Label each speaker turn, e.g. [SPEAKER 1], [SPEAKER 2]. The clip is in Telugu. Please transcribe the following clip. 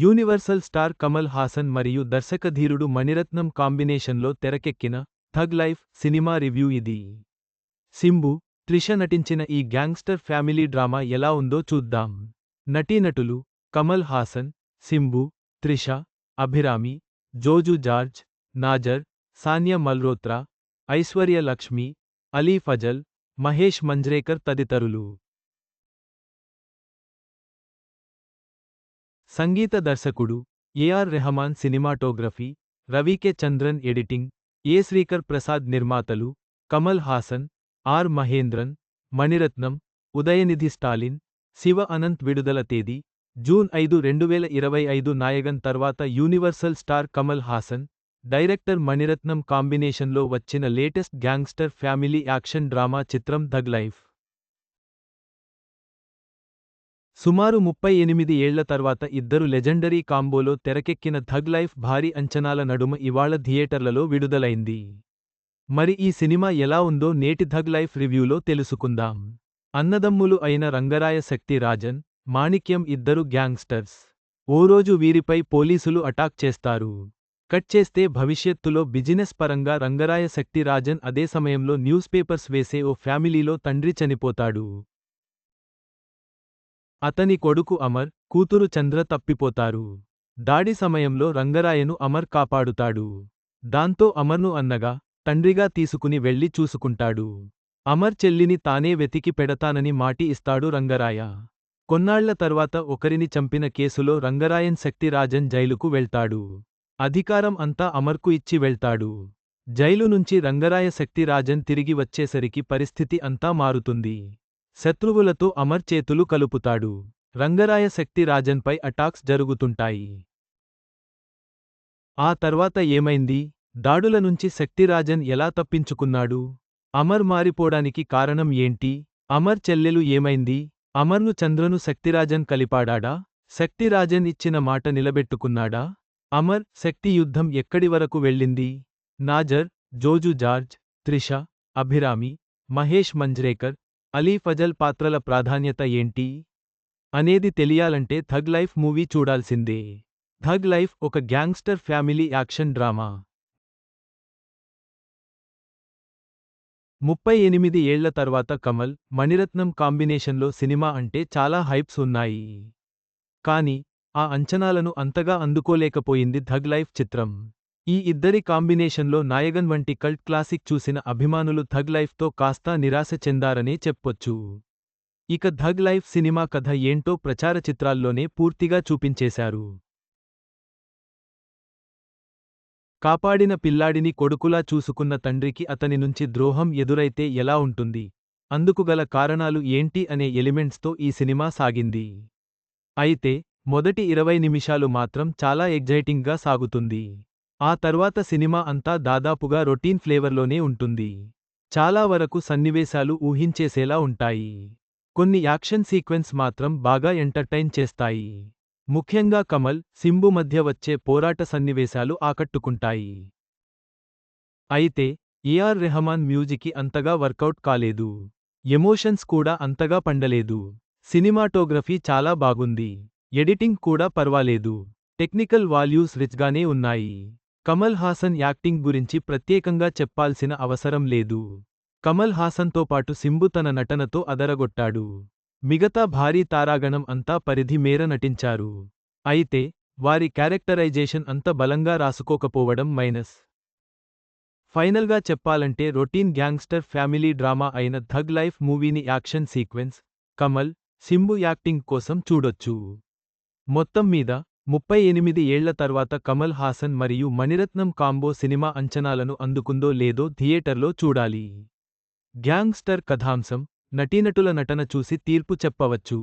[SPEAKER 1] యూనివర్సల్ స్టార్ కమల్ హాసన్ మరియు దర్శకధీరుడు మణిరత్నం కాంబినేషన్లో తెరకెక్కిన థగ్ లైఫ్ సినిమా రివ్యూ ఇది. సింబు త్రిష నటించిన ఈ గ్యాంగ్స్టర్ ఫ్యామిలీ డ్రామా ఎలా ఉందో చూద్దాం. నటీనటులు కమల్ హాసన్ సింబు త్రిష అభిరామి జోజు జార్జ్ నాజర్ సానియా మల్రోత్రా ఐశ్వర్య లక్ష్మి అలీ ఫజల్ మహేష్ మంజ్రేకర్ తదితరులు. సంగీత దర్శకుడు AR Rahman cinematography Ravi K Chandran editing A Sreekar Prasad నిర్మాతలు కమల్ హాసన్ ఆర్ మహేంద్రన్ మణిరత్నం ఉదయనిధి స్టాలిన్ శివ అనంత్ విడుదల తేదీ జూన్ ఐదు రెండు వేల ఇరవై ఐదు నాయగన్ తర్వాత universal star Kamal Haasan director Mani Ratnam కాంబినేషన్లో వచ్చిన latest gangster family action drama చిత్రం ధగ్ లైఫ్. సుమారు ముప్పై ఎనిమిది ఏళ్ళ తర్వాత ఇద్దరు లెజెండరీ కాంబోలో తెరకెక్కిన థగ్ లైఫ్ భారీ అంచనాల నడుమ ఇవాళ థియేటర్లలో విడుదలైంది. మరి ఈ సినిమా ఎలా ఉందో నేటి థగ్ లైఫ్ రివ్యూలో తెలుసుకుందాం. అన్నదమ్ములు అయిన రంగరాయ శక్తి రాజన్ మాణిక్యం ఇద్దరు గ్యాంగ్స్టర్స్. ఓ రోజు వీరిపై పోలీసులు అటాక్ చేస్తారు. కట్ చేస్తే భవిష్యత్తులో బిజినెస్ పరంగా రంగరాయ శక్తి రాజన్ అదే సమయంలో న్యూస్ పేపర్స్ వేసే ఓ ఫ్యామిలీలో తండ్రి చనిపోతాడు. అతని కొడుకు అమర్ కూతురు చంద్ర తప్పిపోతారు. దాడి సమయంలో రంగరాయను అమర్ కాపాడుతాడు. దాంతో అమర్ను అన్నగా తండ్రిగా తీసుకుని వెళ్ళి చూసుకుంటాడు. అమర్ చెల్లిని తానే వెతికి పెడతానని మాటి ఇస్తాడు రంగరాయ. కొన్నాళ్ళ తర్వాత ఒకరిని చంపిన కేసులో రంగరాయన్ శక్తిరాజన్ జైలుకు వెళ్తాడు. అధికారం అంతా అమర్కు ఇచ్చి వెళ్తాడు. జైలు నుంచి రంగరాయ శక్తిరాజన్ తిరిగి వచ్చేసరికి పరిస్థితి అంతా మారుతుంది. శత్రువులతో అమర్ చేతులు కలుపుతాడు. రంగరాయ శక్తి రాజన్పై అటాక్స్ జరుగుతుంటాయి. ఆ తర్వాత ఏమైంది? దాడుల నుంచి శక్తిరాజన్ ఎలా తప్పించుకున్నాడు? అమర్ మారిపోడానికి కారణం ఏంటి? అమర్ చెల్లెలు ఏమైంది? అమర్ను చంద్రను శక్తిరాజన్ కలిపాడా శక్తిరాజన్ ఇచ్చిన మాట నిలబెట్టుకున్నాడా? అమర్ శక్తి యుద్ధం ఎక్కడి వరకు వెళ్ళింది? నాజర్ జోజు జార్జ్ త్రిష అభిరామి మహేష్ మంజ్రేకర్ అలీ ఫజల్ పాత్రల ప్రాధాన్యత ఏంటి? అనేది తెలియాలంటే థగ్ లైఫ్ మూవీ చూడాల్సిందే. థగ్ లైఫ్ ఒక గ్యాంగ్స్టర్ ఫ్యామిలీ యాక్షన్ డ్రామా. ముప్పై ఎనిమిది ఏళ్ళ తర్వాత కమల్ మణిరత్నం కాంబినేషన్లో సినిమా అంటే చాలా హైప్స్ ఉన్నాయి. కాని ఆ అంచనాలను అంతగా అందుకోలేకపోయింది థగ్ లైఫ్ చిత్రం. ఈ ఇద్దరి కాంబినేషన్లో నాయగన్ వంటి కల్ట్ క్లాసిక్ చూసిన అభిమానులు థగ్ లైఫ్తో కాస్తా నిరాశ చెందారనే చెప్పొచ్చు. ఇక ధగ్ లైఫ్ సినిమా కథ ఏంటో ప్రచార చిత్రాల్లోనే పూర్తిగా చూపించేశారు. కాపాడిన పిల్లాడిని కొడుకులా చూసుకున్న తండ్రికి అతని నుంచి ద్రోహం ఎదురైతే ఎలా ఉంటుంది? అందుకుగల కారణాలు ఏంటి అనే ఎలిమెంట్స్తో ఈ సినిమా సాగింది. అయితే మొదటి ఇరవై నిమిషాలు మాత్రం చాలా ఎగ్జైటింగ్గా సాగుతుంది. ఆ తర్వాత సినిమా అంతా దాదాపుగా రొటీన్ ఫ్లేవర్లోనే ఉంటుంది. చాలా వరకు సన్నివేశాలు ఊహించేసేలా ఉంటాయి. కొన్ని యాక్షన్ సీక్వెన్స్ మాత్రం బాగా ఎంటర్టైన్ చేస్తాయి. ముఖ్యంగా కమల్ సింబు మధ్య వచ్చే పోరాట సన్నివేశాలు ఆకట్టుకుంటాయి. అయితే ఏఆర్ రెహమాన్ మ్యూజికి అంతగా వర్కౌట్ కాలేదు. ఎమోషన్స్ కూడా అంతగా పండలేదు. సినిమాటోగ్రఫీ చాలా బాగుంది. ఎడిటింగ్ కూడా పర్వాలేదు. టెక్నికల్ వాల్యూస్ రిచ్గానే ఉన్నాయి. కమల్ హాసన్ యాక్టింగ్ గురించి ప్రత్యేకంగా చెప్పాల్సిన అవసరం లేదు. కమల్ హాసన్తో పాటు సింబు తన నటనతో అదరగొట్టాడు. మిగతా భారీ తారాగణం అంతా పరిధి మేర నటించారు. అయితే వారి క్యారెక్టరైజేషన్ అంత బలంగా రాసుకోకపోవడం మైనస్. ఫైనల్గా చెప్పాలంటే రొటీన్ గ్యాంగ్స్టర్ ఫ్యామిలీ డ్రామా అయిన థగ్ లైఫ్ మూవీని action sequence Kamal Simbu acting కోసం చూడొచ్చు. మొత్తం మీద ముప్పై ఎనిమిది ఏళ్ళ తర్వాత కమల్ హాసన్ మరియు మణిరత్నం కాంబో సినిమా అంచనాలను అందుకుందో లేదో థియేటర్లో చూడాలి. గ్యాంగ్స్టర్ కథాంశం నటీనటుల నటన చూసి తీర్పు చెప్పవచ్చు.